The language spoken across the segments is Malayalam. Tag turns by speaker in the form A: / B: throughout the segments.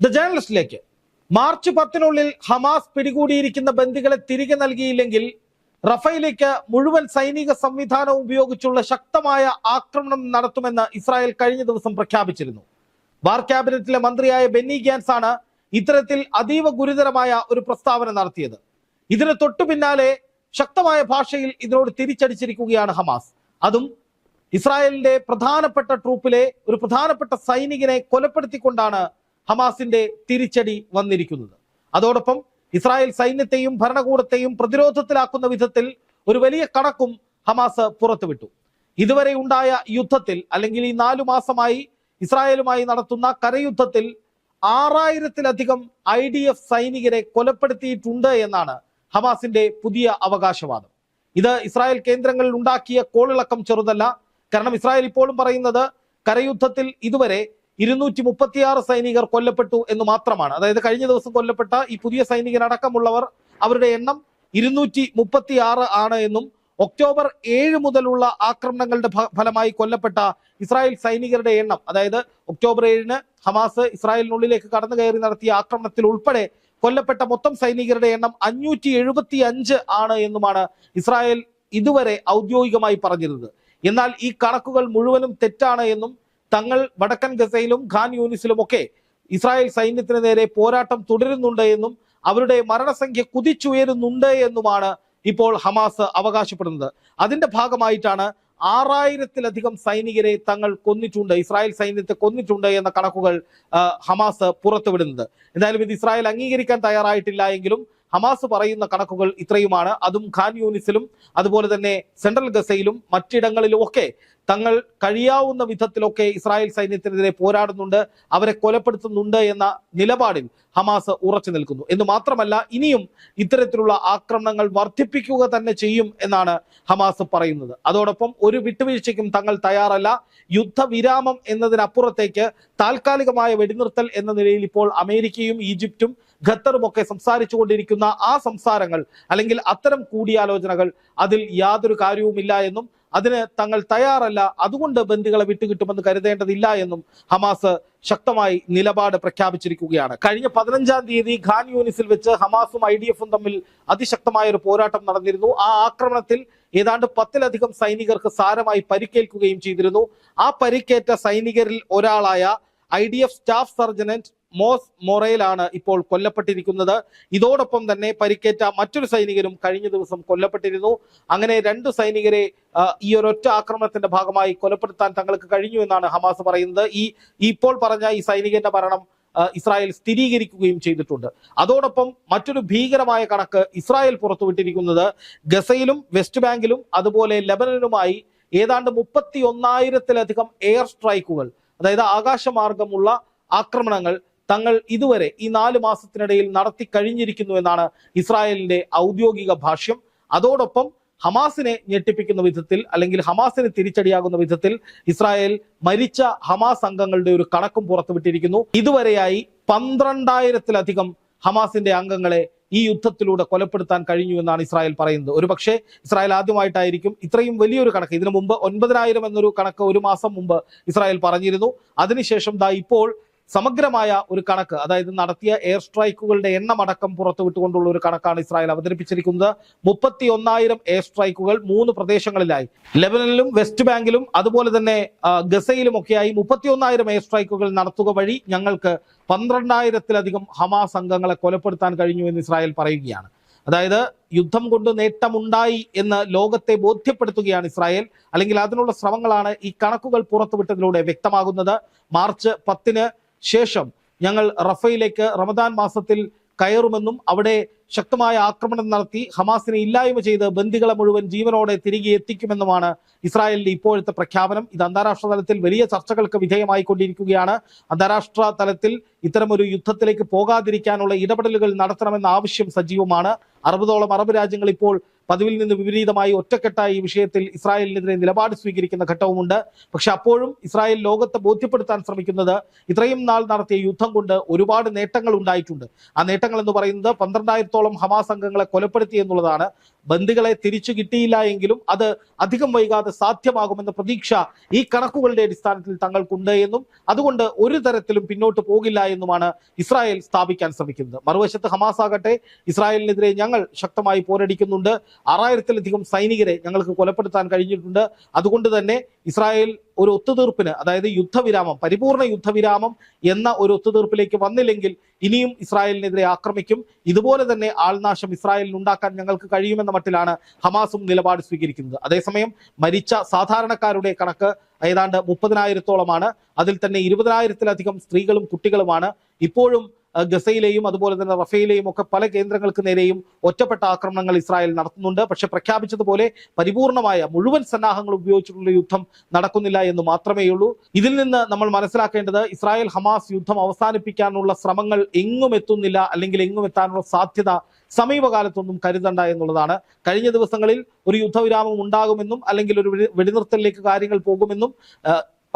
A: ദ ജേണലിസ്റ്റിലേക്ക് മാർച്ച് പത്തിനുള്ളിൽ ഹമാസ് പിടികൂടിയിരിക്കുന്ന ബന്ദികളെ തിരികെ നൽകിയില്ലെങ്കിൽ റഫയിലേക്ക് മുഴുവൻ സൈനിക സംവിധാനവും ഉപയോഗിച്ചുള്ള ശക്തമായ ആക്രമണം നടത്തുമെന്ന് ഇസ്രായേൽ കഴിഞ്ഞ ദിവസം പ്രഖ്യാപിച്ചിരുന്നു. വാർ ക്യാബിനറ്റിലെ മന്ത്രിയായ ബെന്നി ഗ്യാൻസ് ആണ് ഇത്തരത്തിൽ അതീവ ഗുരുതരമായ ഒരു പ്രസ്താവന നടത്തിയത്. ഇതിന് തൊട്ടു പിന്നാലെ ശക്തമായ ഭാഷയിൽ ഇതിനോട് തിരിച്ചടിച്ചിരിക്കുകയാണ് ഹമാസ്. അതും ഇസ്രായേലിന്റെ പ്രധാനപ്പെട്ട ട്രൂപ്പിലെ ഒരു പ്രധാനപ്പെട്ട സൈനികനെ കൊലപ്പെടുത്തിക്കൊണ്ടാണ് ഹമാസിന്റെ തിരിച്ചടി വന്നിരിക്കുന്നത്. അതോടൊപ്പം ഇസ്രായേൽ സൈന്യത്തെയും ഭരണകൂടത്തെയും പ്രതിരോധത്തിലാക്കുന്ന വിധത്തിൽ ഒരു വലിയ കണക്കും ഹമാസ് പുറത്തുവിട്ടു. ഇതുവരെ ഉണ്ടായ യുദ്ധത്തിൽ അല്ലെങ്കിൽ ഈ നാലു മാസമായി ഇസ്രായേലുമായി നടത്തുന്ന കരയുദ്ധത്തിൽ ആറായിരത്തിലധികം ഐ ഡി എഫ് സൈനികരെ കൊലപ്പെടുത്തിയിട്ടുണ്ട് എന്നാണ് ഹമാസിന്റെ പുതിയ അവകാശവാദം. ഇത് ഇസ്രായേൽ കേന്ദ്രങ്ങളിൽ ഉണ്ടാക്കിയ കോളിളക്കം ചെറുതല്ല. കാരണം ഇസ്രായേൽ ഇപ്പോഴും പറയുന്നത് കരയുദ്ധത്തിൽ ഇതുവരെ ഇരുന്നൂറ്റി മുപ്പത്തിയാറ് സൈനികർ കൊല്ലപ്പെട്ടു എന്ന് മാത്രമാണ്. അതായത് കഴിഞ്ഞ ദിവസം കൊല്ലപ്പെട്ട ഈ പുതിയ സൈനികനടക്കമുള്ളവർ അവരുടെ എണ്ണം ഇരുന്നൂറ്റി മുപ്പത്തിയാറ് ആണ് എന്നും ഒക്ടോബർ ഏഴ് മുതലുള്ള ആക്രമണങ്ങളുടെ ഫലമായി കൊല്ലപ്പെട്ട ഇസ്രായേൽ സൈനികരുടെ എണ്ണം അതായത് ഒക്ടോബർ ഏഴിന് ഹമാസ് ഇസ്രായേലിനുള്ളിലേക്ക് കടന്നു കയറി നടത്തിയ ആക്രമണത്തിൽ ഉൾപ്പെടെ കൊല്ലപ്പെട്ട മൊത്തം സൈനികരുടെ എണ്ണം അഞ്ഞൂറ്റി എഴുപത്തി അഞ്ച് ആണ് എന്നുമാണ് ഇസ്രായേൽ ഇതുവരെ ഔദ്യോഗികമായി പറഞ്ഞിരുന്നത്. എന്നാൽ ഈ കണക്കുകൾ മുഴുവനും തെറ്റാണ് എന്നും തങ്ങൾ വടക്കൻ ഗസയിലും ഖാൻ യൂനിസിലും ഒക്കെ ഇസ്രായേൽ സൈന്യത്തിന് നേരെ പോരാട്ടം തുടരുന്നുണ്ട് എന്നും അവരുടെ മരണസംഖ്യ കുതിച്ചുയരുന്നുണ്ട് എന്നുമാണ് ഇപ്പോൾ ഹമാസ് അവകാശപ്പെടുന്നത്. അതിന്റെ ഭാഗമായിട്ടാണ് ആറായിരത്തിലധികം സൈനികരെ തങ്ങൾ കൊന്നിട്ടുണ്ട് ഇസ്രായേൽ സൈന്യത്തെ കൊന്നിട്ടുണ്ട് എന്ന കണക്കുകൾ ഹമാസ് പുറത്തുവിടുന്നത്. എന്തായാലും ഇത് ഇസ്രായേൽ അംഗീകരിക്കാൻ തയ്യാറായിട്ടില്ല എങ്കിലും ഹമാസ് പറയുന്ന കണക്കുകൾ ഇത്രയുമാണ്. അതും ഖാൻ യൂണിസിലും അതുപോലെ തന്നെ സെൻട്രൽ ഗസയിലും മറ്റിടങ്ങളിലും ഒക്കെ തങ്ങൾ കഴിയാവുന്ന വിധത്തിലൊക്കെ ഇസ്രായേൽ സൈന്യത്തിനെതിരെ പോരാടുന്നുണ്ട് അവരെ കൊലപ്പെടുത്തുന്നുണ്ട് എന്ന നിലപാടിൽ ഹമാസ് ഉറച്ചു നിൽക്കുന്നു. എന്ന് മാത്രമല്ല ഇനിയും ഇത്തരത്തിലുള്ള ആക്രമണങ്ങൾ വർദ്ധിപ്പിക്കുക തന്നെ ചെയ്യും എന്നാണ് ഹമാസ് പറയുന്നത്. അതോടൊപ്പം ഒരു വിട്ടുവീഴ്ചയ്ക്കും തങ്ങൾ തയ്യാറല്ല. യുദ്ധവിരാമം എന്നതിനപ്പുറത്തേക്ക് താൽക്കാലികമായ വെടിനിർത്തൽ എന്ന നിലയിൽ ഇപ്പോൾ അമേരിക്കയും ഈജിപ്തും ഖത്തറും ഒക്കെ സംസാരിച്ചു കൊണ്ടിരിക്കുന്ന ആ സംസാരങ്ങൾ അല്ലെങ്കിൽ അത്തരം കൂടിയാലോചനകൾ അതിൽ യാതൊരു കാര്യവുമില്ല എന്നും അതിന് തങ്ങൾ തയ്യാറല്ല. അതുകൊണ്ട് ബന്ദികളെ വിട്ടുകിട്ടുമെന്ന് കരുതേണ്ടതില്ല എന്നും ഹമാസ് ശക്തമായി നിലപാട് പ്രഖ്യാപിച്ചിരിക്കുകയാണ്. കഴിഞ്ഞ പതിനഞ്ചാം തീയതി ഖാൻ യൂണിസിൽ വെച്ച് ഹമാസും ഐ തമ്മിൽ അതിശക്തമായ ഒരു പോരാട്ടം നടന്നിരുന്നു. ആ ആക്രമണത്തിൽ ഏതാണ്ട് പത്തിലധികം സൈനികർക്ക് സാരമായി പരിക്കേൽക്കുകയും ചെയ്തിരുന്നു. ആ പരിക്കേറ്റ സൈനികരിൽ ഒരാളായ ഐ സ്റ്റാഫ് സർജനന്റ് മോസ് മൊറയിലാണ് ഇപ്പോൾ കൊല്ലപ്പെട്ടിരിക്കുന്നത്. ഇതോടൊപ്പം തന്നെ പരിക്കേറ്റ മറ്റൊരു സൈനികരും കഴിഞ്ഞ ദിവസം കൊല്ലപ്പെട്ടിരുന്നു. അങ്ങനെ രണ്ട് സൈനികരെ ഈ ഒരൊറ്റ ആക്രമണത്തിന്റെ ഭാഗമായി കൊലപ്പെടുത്താൻ തങ്ങൾക്ക് കഴിഞ്ഞു എന്നാണ് ഹമാസ് പറയുന്നത്. ഈ ഇപ്പോൾ പറഞ്ഞ ഈ സൈനികന്റെ മരണം ഇസ്രായേൽ സ്ഥിരീകരിക്കുകയും ചെയ്തിട്ടുണ്ട്. അതോടൊപ്പം മറ്റൊരു ഭീകരമായ കണക്ക് ഇസ്രായേൽ പുറത്തുവിട്ടിരിക്കുന്നത്. ഗസയിലും വെസ്റ്റ് ബാങ്കിലും അതുപോലെ ലെബനനുമായി ഏതാണ്ട് മുപ്പത്തി ഒന്നായിരത്തിലധികം എയർ സ്ട്രൈക്കുകൾ അതായത് ആകാശമാർഗമുള്ള ആക്രമണങ്ങൾ തങ്ങൾ ഇതുവരെ ഈ നാല് മാസത്തിനിടയിൽ നടത്തി കഴിഞ്ഞിരിക്കുന്നു എന്നാണ് ഇസ്രായേലിന്റെ ഔദ്യോഗിക ഭാഷ്യം. അതോടൊപ്പം ഹമാസിനെ ഞെട്ടിപ്പിക്കുന്ന വിധത്തിൽ അല്ലെങ്കിൽ ഹമാസിന് തിരിച്ചടിയാകുന്ന വിധത്തിൽ ഇസ്രായേൽ മരിച്ച ഹമാസ് അംഗങ്ങളുടെ ഒരു കണക്കും പുറത്തുവിട്ടിരിക്കുന്നു. ഇതുവരെയായി പന്ത്രണ്ടായിരത്തിലധികം ഹമാസിന്റെ അംഗങ്ങളെ ഈ യുദ്ധത്തിലൂടെ കൊലപ്പെടുത്താൻ കഴിഞ്ഞു എന്നാണ് ഇസ്രായേൽ പറയുന്നത്. ഒരുപക്ഷെ ഇസ്രായേൽ ആദ്യമായിട്ടായിരിക്കും ഇത്രയും വലിയൊരു കണക്ക്. ഇതിനു മുമ്പ് ഒൻപതിനായിരം എന്നൊരു കണക്ക് ഒരു മാസം മുമ്പ് ഇസ്രായേൽ പറഞ്ഞിരുന്നു. അതിനുശേഷം ദാ ഇപ്പോൾ സമഗ്രമായ ഒരു കണക്ക് അതായത് നടത്തിയ എയർ സ്ട്രൈക്കുകളുടെ എണ്ണം അടക്കം പുറത്തുവിട്ടുകൊണ്ടുള്ള ഒരു കണക്കാണ് ഇസ്രായേൽ അവതരിപ്പിച്ചിരിക്കുന്നത്. മുപ്പത്തി ഒന്നായിരം എയർ സ്ട്രൈക്കുകൾ മൂന്ന് പ്രദേശങ്ങളിലായി. ലെബനനിലും വെസ്റ്റ് ബാങ്കിലും അതുപോലെ തന്നെ ഗസയിലുമൊക്കെയായി മുപ്പത്തി ഒന്നായിരം എയർ സ്ട്രൈക്കുകൾ നടത്തുക വഴി ഞങ്ങൾക്ക് പന്ത്രണ്ടായിരത്തിലധികം ഹമാസ് അംഗങ്ങളെ കൊലപ്പെടുത്താൻ കഴിഞ്ഞു എന്ന് ഇസ്രായേൽ പറയുകയാണ്. അതായത് യുദ്ധം കൊണ്ട് നേട്ടമുണ്ടായി എന്ന് ലോകത്തെ ബോധ്യപ്പെടുത്തുകയാണ് ഇസ്രായേൽ. അല്ലെങ്കിൽ അതിനുള്ള ശ്രമങ്ങളാണ് ഈ കണക്കുകൾ പുറത്തുവിട്ടതിലൂടെ വ്യക്തമാകുന്നത്. മാർച്ച് പത്തിന് ശേഷം ഞങ്ങൾ റഫയിലേക്ക് റമദാൻ മാസത്തിൽ കയറുമെന്നും അവിടെ ശക്തമായ ആക്രമണം നടത്തി ഹമാസിനെ ഇല്ലായ്മ ചെയ്ത് ബന്ദികളെ മുഴുവൻ ജീവനോടെ തിരികെ എത്തിക്കുമെന്നുമാണ് ഇസ്രായേലിന്റെ ഇപ്പോഴത്തെ പ്രഖ്യാപനം. ഇത് അന്താരാഷ്ട്ര തലത്തിൽ വലിയ ചർച്ചകൾക്ക് വിധേയമായിക്കൊണ്ടിരിക്കുകയാണ് അന്താരാഷ്ട്ര തലത്തിൽ ഇത്തരമൊരു യുദ്ധത്തിലേക്ക് പോകാതിരിക്കാനുള്ള ഇടപെടലുകൾ നടത്തണമെന്ന ആവശ്യം സജീവമാണ്. അറുപതോളം അറബ് രാജ്യങ്ങൾ ഇപ്പോൾ പതിവിൽ നിന്ന് വിപരീതമായി ഒറ്റക്കെട്ടായി ഈ വിഷയത്തിൽ ഇസ്രായേലിനെതിരെ നിലപാട് സ്വീകരിക്കുന്ന ഘട്ടവുമുണ്ട്. പക്ഷെ അപ്പോഴും ഇസ്രായേൽ ലോകത്തെ ബോധ്യപ്പെടുത്താൻ ശ്രമിക്കുന്നത് ഇത്രയും നാൾ നടത്തിയ യുദ്ധം കൊണ്ട് ഒരുപാട് നേട്ടങ്ങൾ ഉണ്ടായിട്ടുണ്ട്. ആ നേട്ടങ്ങൾ എന്ന് പറയുന്നത് പന്ത്രണ്ടായിരത്തോളം ഹമാസ് അംഗങ്ങളെ കൊലപ്പെടുത്തി എന്നുള്ളതാണ് ബന്ദികളെ തിരിച്ചു കിട്ടിയില്ല എങ്കിലും അത് അധികം വൈകാതെ സാധ്യമാകുമെന്ന പ്രതീക്ഷ ഈ കണക്കുകളുടെ അടിസ്ഥാനത്തിൽ തങ്ങൾക്കുണ്ട് എന്നും അതുകൊണ്ട് ഒരു തരത്തിലും പിന്നോട്ട് പോകില്ല എന്നുമാണ് ഇസ്രായേൽ സ്ഥാപിക്കാൻ ശ്രമിക്കുന്നത്. മറുവശത്ത് ഹമാസ് ആകട്ടെ ഇസ്രായേലിനെതിരെ ഞങ്ങൾ ശക്തമായി പോരടിക്കുന്നുണ്ട്. ആറായിരത്തിലധികം സൈനികരെ ഞങ്ങൾക്ക് കൊലപ്പെടുത്താൻ കഴിഞ്ഞിട്ടുണ്ട്. അതുകൊണ്ട് തന്നെ ഇസ്രായേൽ ഒരു ഒത്തുതീർപ്പിന് അതായത് യുദ്ധവിരാമം പരിപൂർണ യുദ്ധവിരാമം എന്ന ഒരു ഒത്തുതീർപ്പിലേക്ക് വന്നില്ലെങ്കിൽ ഇനിയും ഇസ്രായേലിനെതിരെ ആക്രമിക്കും. ഇതുപോലെ തന്നെ ആൾനാശം ഇസ്രായേലിന് ഉണ്ടാക്കാൻ ഞങ്ങൾക്ക് കഴിയുമെന്ന മട്ടിലാണ് ഹമാസും നിലപാട് സ്വീകരിക്കുന്നത്. അതേസമയം മരിച്ച സാധാരണക്കാരുടെ കണക്ക് ഏതാണ്ട് മുപ്പതിനായിരത്തോളമാണ്. അതിൽ തന്നെ ഇരുപതിനായിരത്തിലധികം സ്ത്രീകളും കുട്ടികളുമാണ്. ഇപ്പോഴും ഗസയിലെയും അതുപോലെ തന്നെ റഫയിലെയും ഒക്കെ പല കേന്ദ്രങ്ങൾക്ക് നേരെയും ഒറ്റപ്പെട്ട ആക്രമണങ്ങൾ ഇസ്രായേൽ നടത്തുന്നുണ്ട്. പക്ഷെ പ്രഖ്യാപിച്ചതുപോലെ പരിപൂർണമായ മുഴുവൻ സന്നാഹങ്ങൾ ഉപയോഗിച്ചിട്ടുള്ള യുദ്ധം നടക്കുന്നില്ല എന്ന് മാത്രമേയുള്ളൂ ഇതിൽ നിന്ന് നമ്മൾ മനസ്സിലാക്കേണ്ടത് ഇസ്രായേൽ ഹമാസ് യുദ്ധം അവസാനിപ്പിക്കാനുള്ള ശ്രമങ്ങൾ എങ്ങും എത്തുന്നില്ല അല്ലെങ്കിൽ എങ്ങും എത്താനുള്ള സാധ്യത സമീപകാലത്തൊന്നും കരുതണ്ട എന്നുള്ളതാണ്. കഴിഞ്ഞ ദിവസങ്ങളിൽ ഒരു യുദ്ധവിരാമം ഉണ്ടാകുമെന്നും അല്ലെങ്കിൽ ഒരു വെടിനിർത്തലിലേക്ക് കാര്യങ്ങൾ പോകുമെന്നും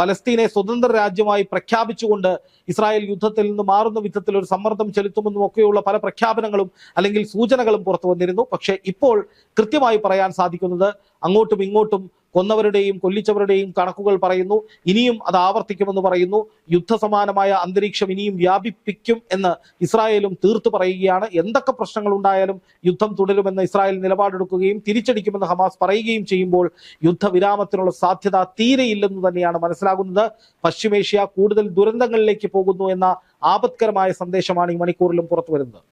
A: പലസ്തീനെ സ്വതന്ത്ര രാജ്യമായി പ്രഖ്യാപിച്ചുകൊണ്ട് ഇസ്രായേൽ യുദ്ധത്തിൽ നിന്ന് മാറുന്ന വിധത്തിൽ ഒരു സമ്മർദ്ദം ചെലുത്തുമെന്നും ഒക്കെയുള്ള പല പ്രഖ്യാപനങ്ങളും അല്ലെങ്കിൽ സൂചനകളും പുറത്തു വന്നിരുന്നു. പക്ഷേ ഇപ്പോൾ കൃത്യമായി പറയാൻ സാധിക്കുന്നത് അങ്ങോട്ടും ഇങ്ങോട്ടും കൊന്നവരുടെയും കൊല്ലിച്ചവരുടെയും കണക്കുകൾ പറയുന്നു. ഇനിയും അത് ആവർത്തിക്കുമെന്ന് പറയുന്നു. യുദ്ധസമാനമായ അന്തരീക്ഷം ഇനിയും വ്യാപിപ്പിക്കും എന്ന് ഇസ്രായേലും തീർത്തു പറയുകയാണ്. എന്തൊക്കെ പ്രശ്നങ്ങൾ ഉണ്ടായാലും യുദ്ധം തുടരുമെന്ന് ഇസ്രായേൽ നിലപാടെടുക്കുകയും തിരിച്ചടിക്കുമെന്ന് ഹമാസ് പറയുകയും ചെയ്യുമ്പോൾ യുദ്ധവിരാമത്തിനുള്ള സാധ്യത തീരെയില്ലെന്ന് തന്നെയാണ് മനസ്സിലാകുന്നത്. പശ്ചിമേഷ്യ കൂടുതൽ ദുരന്തങ്ങളിലേക്ക് പോകുന്നു എന്ന ആപത്കരമായ സന്ദേശമാണ് ഈ മണിക്കൂറിലും പുറത്തു വരുന്നത്